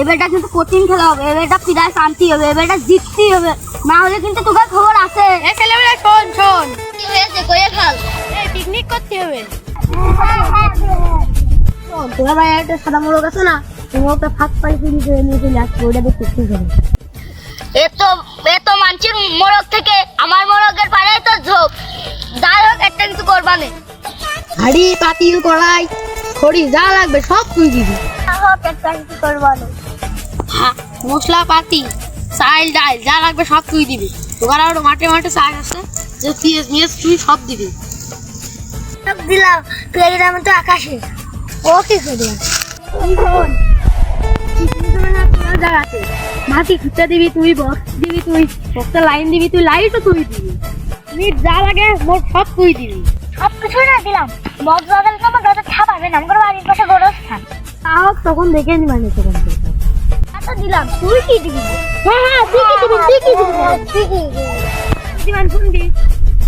এবারটা কিন্তু কঠিন খেলা হবে এবারটা প্রাইজ আনতেই হবে এবারটা জিততেই হবে। না হলে কিন্তু তোকে খবর আছে। এই ছেলেমেয়ে শোন শোন। কি হয়েছে? কয়ে ফেল। এই পিকনিক করতে হবে। তোরা ভাই একটা সাদা মোড়ক আছে না তুমি ওকে ফাঁক পাই চুরি করে নিয়ে চলে আসবে ওটা দেখতে ঠিক হবে। এ তো এ তো মানছির মোড়ক থেকে আমার মোড়কের পাড়ে তো ঝোপ। যাই হোক একটা কিছু করবানে হাড়ি পাতিল কড়াই খড়ি যা লাগবে সব তুই দিবি। একটা কিছু হ্যাঁ চাল ডাল যা লাগবে সব তুই দিবি। আর মাঠে মাঠে চাষ আছে যে পিএস মিএস তুই সব দিবি। সব দিলাম প্লেগ্রামে তো আকাশে। ও কি করবে? মাটি খুঁজতে দিবি তুই বক্স দিবি তুই বক্সে লাইন দিবি তুই লাইটও তুই দিবি। মিট যা লাগে মোট সব তুই দিবি। সব কিছুই না দিলাম। বক্স বাগান তো আমার ছাপাবে না আমার বাড়ির পাশে গোরস্থান। তা হোক তখন দেখে নি মানে তখন আচ্ছা দিলাম। তুই কি দিবি? হ্যাঁ হ্যাঁ তুই কি দিবি তুই কি দিবি? তুই কি দিবি? দিবান শুনবি।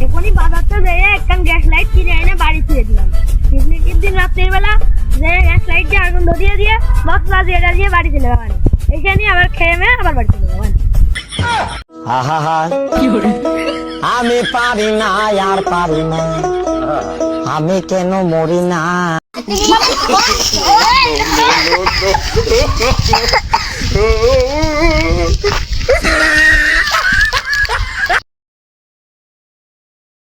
এখনই বাজার তো যেয়ে একটা গ্যাস লাইট কিনে এনে বাড়ি ফিরে দিলাম। পিকনিকের দিন রাত্রের বেলা যে গ্যাস লাইট দিয়ে আগুন ধরিয়ে দিয়ে বাড়ি চলে যাবেন এইখানে আবার খেয়ে মেয়ে আবার বাড়ি চলে যাবেন আহা আমি পারি না আর পারি না। আমি কেন মরি না? no, no, no, no.